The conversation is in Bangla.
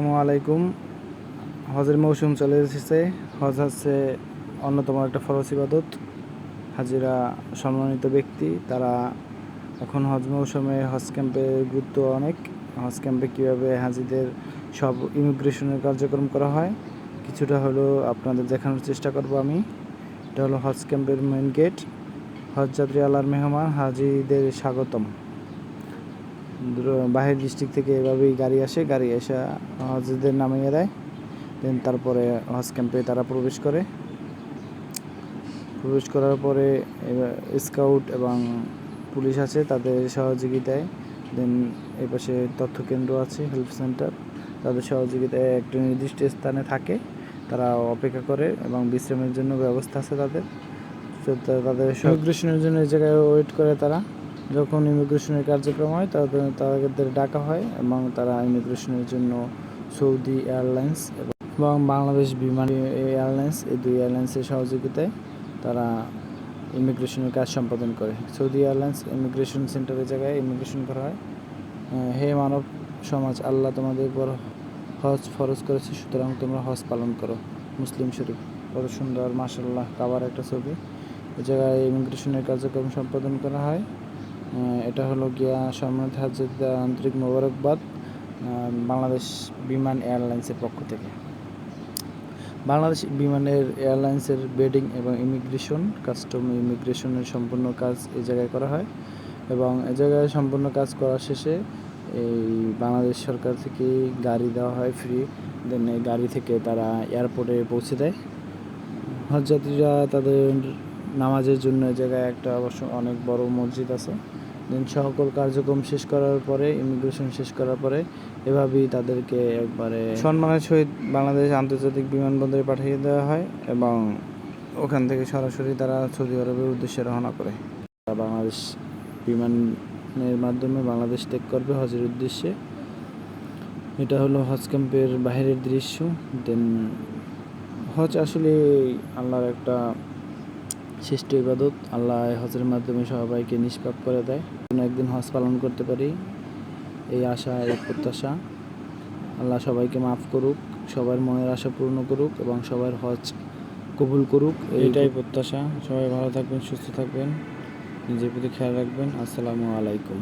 আসসালামু আলাইকুম। হজের মৌসুম চলে এসেছে। হজ হচ্ছে অন্যতম একটা ফরজ ইবাদত। হাজিরা সম্মানিত ব্যক্তি, তারা এখন হজ মৌসুমে হজ ক্যাম্পের গুরুত্ব অনেক। হজ ক্যাম্পে কীভাবে হাজিদের সব ইমিগ্রেশনের কার্যক্রম করা হয়, কিছুটা হলো আপনাদের দেখানোর চেষ্টা করব আমি। এটা হলো হজ ক্যাম্পের মেন গেট হজ যাত্রী আল্লাহর মেহমান হাজিদের স্বাগতম। বাহির ডিস্ট্রিক্ট থেকে এভাবেই গাড়ি আসে, গাড়ি এসে হজদের নামিয়ে দেয়। দেন তারপরে হজ ক্যাম্পে তারা প্রবেশ করে। প্রবেশ করার পরে স্কাউট এবং পুলিশ আছে, তাদের সহযোগিতায়। দেন এই পাশে তথ্য কেন্দ্র আছে হেল্প সেন্টার তাদের সহযোগিতায় একটা নির্দিষ্ট স্থানে থাকে। তারা অপেক্ষা করে এবং বিশ্রামের জন্য ব্যবস্থা আছে তাদের। তাদের ইমিগ্রেশনের জন্য এই জায়গায় ওয়েট করে তারা। যখন ইমিগ্রেশনের কার্যক্রম হয় তাদের তাদের ডাকা হয় এবং তারা ইমিগ্রেশনের জন্য সৌদি এয়ারলাইন্স এবং বাংলাদেশ বিমান এয়ারলাইন্স, এই দুই এয়ারলাইন্সের সহযোগিতায় তারা ইমিগ্রেশনের কাজ সম্পাদন করে। সৌদি এয়ারলাইন্স ইমিগ্রেশন সেন্টারের জায়গায় ইমিগ্রেশন করা হয়। হে মানব সমাজ, আল্লাহ তোমাদের উপর হজ ফরজ করেছে, সুতরাং তোমরা হজ পালন করো। মুসলিম শরীফ, বড় সুন্দর মাসাল্লাহ কাবার একটা ছবি। এই জায়গায় ইমিগ্রেশনের কার্যক্রম সম্পাদন করা হয়। এটা হলো গিয়া সম্মানিত হাজিদের আন্তরিক মোবারকবাদ বাংলাদেশ বিমান এয়ারলাইন্সের পক্ষ থেকে। বাংলাদেশ বিমানের এয়ারলাইন্সের বেডিং এবং ইমিগ্রেশন, কাস্টম ইমিগ্রেশনের সম্পূর্ণ কাজ এই জায়গায় করা হয় এবং এ জায়গায় সম্পূর্ণ কাজ করা শেষে এই বাংলাদেশ সরকার থেকে গাড়ি দেওয়া হয় ফ্রি দেন এই গাড়ি থেকে তারা এয়ারপোর্টে পৌঁছে দেয়। হজযাত্রীরা তাদের নামাজের জন্য এই জায়গায় একটা অবশ্য অনেক বড় মসজিদ আছে। দেন সকল কার্যক্রম শেষ করার পরে ইমিগ্রেশন শেষ করার পরে এভাবেই তাদেরকে একবারে সম্মানের সহিত বাংলাদেশ আন্তর্জাতিক বিমানবন্দরে পাঠিয়ে দেওয়া হয় এবং ওখান থেকে সরাসরি তারা সৌদি আরবের উদ্দেশ্যে রওনা করে। তারা বাংলাদেশ বিমানের মাধ্যমে বাংলাদেশ ত্যাগ করবে হজের উদ্দেশ্যে। এটা হলো হজ ক্যাম্পের বাইরের দৃশ্য। দেন হজ আসলে আল্লাহর একটা শ্রেষ্ঠ ইবাদত আল্লাহ হজের মাধ্যমে সবাইকে নিষ্পাপ করে দেয়। কোনো একদিন হজ পালন করতে পারি। এই আশা এই প্রত্যাশা। আল্লাহ সবাইকে মাফ করুক সবার মনের আশা পূর্ণ করুক এবং সবার হজ কবুল করুক। এইটাই প্রত্যাশা। সবাই ভালো থাকবেন সুস্থ থাকবেন নিজের প্রতি খেয়াল রাখবেন। আসসালামু আলাইকুম।